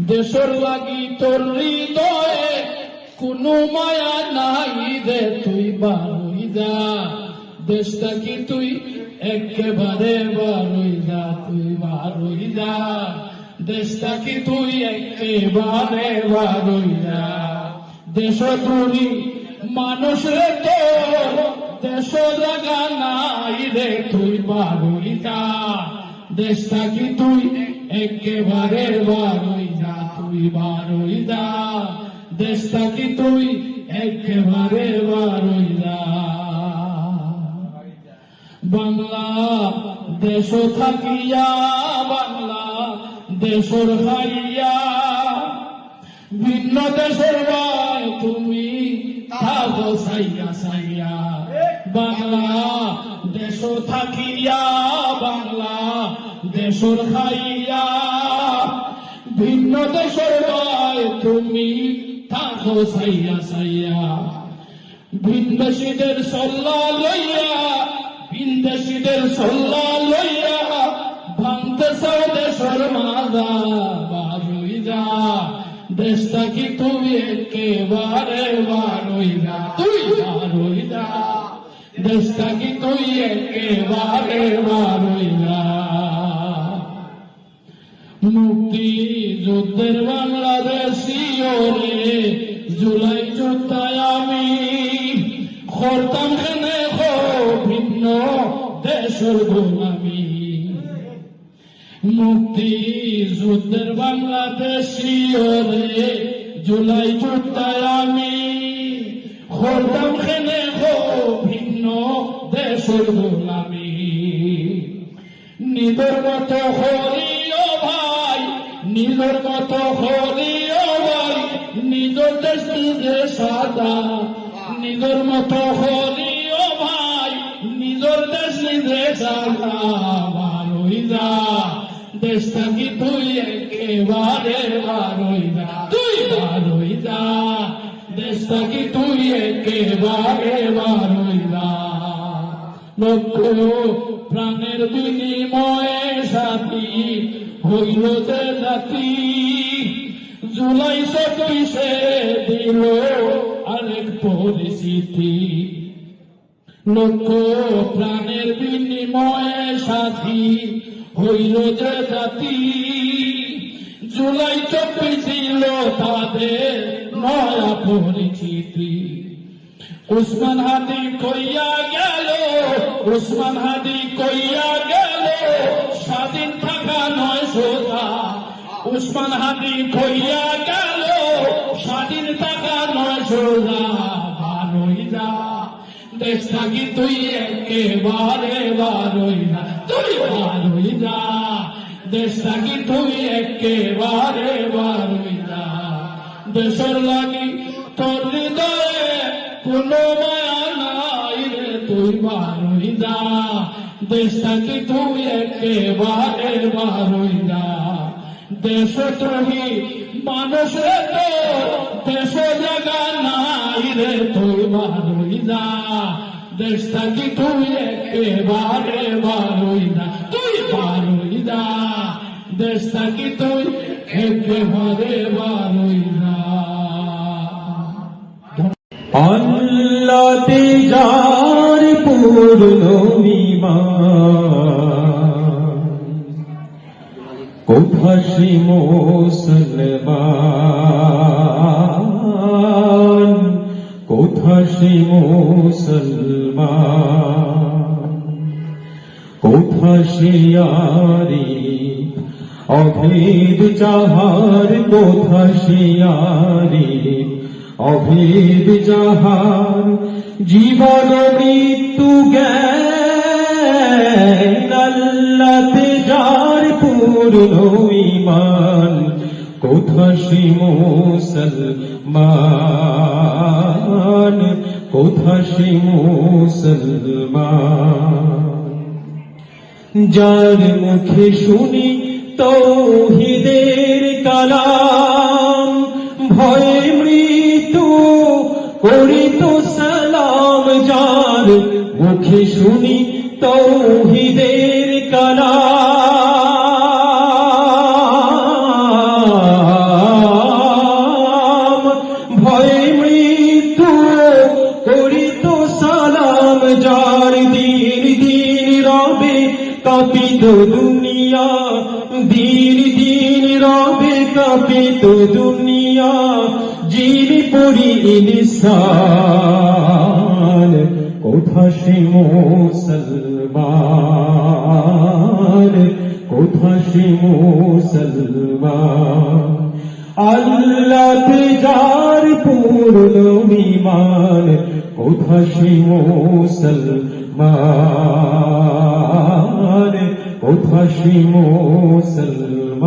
দেশর লাগি তোর হৃদয়ে কোনো মায়া নাই রে, তুই বারুই যা। দেশটা কি তুই? একেবারে বারুই যা, তুই বারুই যা। দেশটা কি তুই? একেবারে বারুই যা। দেশ তুই মানুষ রে তোর, দেশ জাগা নাই রে, তুই বারুই যা। দেশটা কি তুই? একেবারে বারুই যা, তুই বারুই যা। দেশটা কি তুই? একেবারে বারুই যা। বাংলা দেশ থাকিয়া বাংলা দেশর হাইয়া। ভিন্ন দেশের ভাই তুমি থাকো সাইয়া সাইয়া বাংলা দেশ থাকিয়া বাংলা দেশর খাইয়া ভিন্ন দেশের ভাই তুমি থাকো সাইয়া সাইয়া ভিনদেশীদের সল্লা লইয়া ভিনদেশীদের সল্লা লইয়া, ভাঙতে দেশের মাজা বারুই যা দেশটা কি তুমি একেবারে বারুই যা তুই বারুই যা দেশটা কি তুই একেবারে বারুই যা মুক্তি যুদ্ধের জুলাই যোদ্ধায় আমি করতাম কেনে হো ভিন্ন দেশের গোলামি। মুক্তি যুদ্ধের জুলাই যোদ্ধায় আমি করতাম কেনে ভিন্ন দেশের গোলামি। নিজের মতো ভাই নিজের মতো হরিও ভাই নিজের দেশ নিজে সাদা। নিজের মতো হরিও ভাই নিজের দেশ নিজে সাদা বারোই যা। দেশটা কি তুই একেবারে বারোই যা। তুই বারোই যা। দেশটা কি তুই একেবারে বারোই যা। প্রাণের বিনিময়ে সাথী হইল যে জাতি। জুলাই চব্বিশে দিল আরেক পরিস্থিতি লক্ষ প্রাণের বিনিময়ে সাথী হইল যে জাতি। জুলাই চব্বিশ দিল তাদের নয়া পরিচিতি। উসমান হাতি কইয়া গেল উসমান হাদি কইয়া গেল, স্বাধীন থাকা নয় সোজা। উসমান হাদি কইয়া গেল, স্বাধীন থাকা নয় সোজা। ভালোই যা দেশটা কি তুই একেবারে বারোই না তুই বারোই যা দেশটা কি তুই একেবারে বারোই যা। দেশের লাগি তোর হৃদয়ে কোনো মায়া নাই। রে তুই বারোই যা দেশটা কি তুই একেবারে বারোই যা দেশ ত্রহি মানুষ তোর দেশ জায়গা নাই রে তুই বারোই যা দেশটা কি তুই একেবারে বারোই যা তুই বারোই যা দেশটা কি তুই একেবারে বারোই কোথা সে মুসলমান কোথা সে মুসলমান। কোথা সে অভেদ যাহার কোথা অভেদ যাহার, জীবন মৃত্যু জ্ঞান পূর্ণ ইমান? কোথা সে মুসলমান? কোথা সে মুসলমান? যার মুখে শুনি তৌহিদের কালাম, ভয়ে মৃত্যু করিত সালাম, যার মুখে শুনি তৌহিদের কালাম কাঁপিত দুনিয়া, দিন দিন রবে কাঁপিত দুনিয়া জিন পড়ি ইনসান, কোথা সে মুসলমান, কোথা সে মুসলমান? আল্লাহ যার পূর্ণ বিমান কোথা সে মুসলমান? কোথা সে মুসলমান